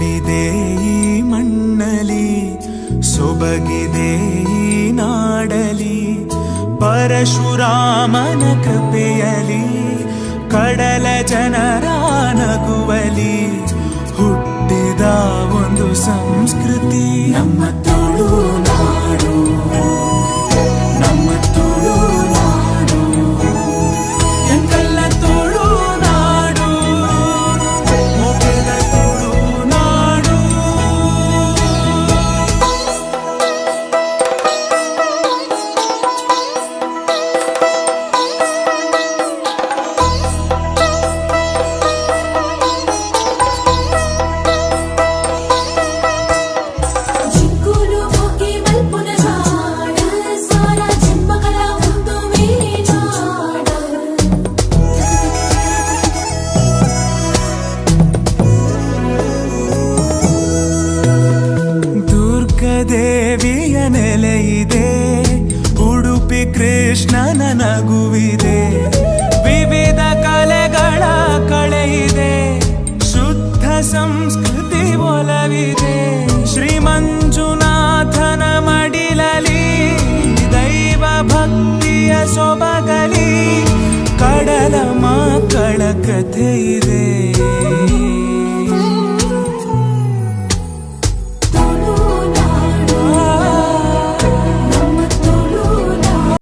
ಹರಡಿದೆ ಈ ಮಣ್ಣಲಿ, ಸೊಬಗಿದೆ ಈ ನಾಡಲಿ. ಪರಶುರಾಮನ ಕೃಪೆಯಲಿ, ಕಡಲ ಜನರ ನಗುವಲಿ, ಹುಟ್ಟಿದ ಒಂದು ಸಂಸ್ಕೃತಿ. ನಮ್ಮ ತೋಳು ದುರ್ಗದೇವಿಯ ನೆಲೆಯಿದೆ ಉಡುಪಿ ಕೃಷ್ಣನ ನಗುವಿದೆ ವಿವಿಧ ಕಲೆಗಳ ಕಳೆಯಿದೆ ಶುದ್ಧ ಸಂಸ್ಕೃತಿ ಒಲವಿದೆ. ಶ್ರೀ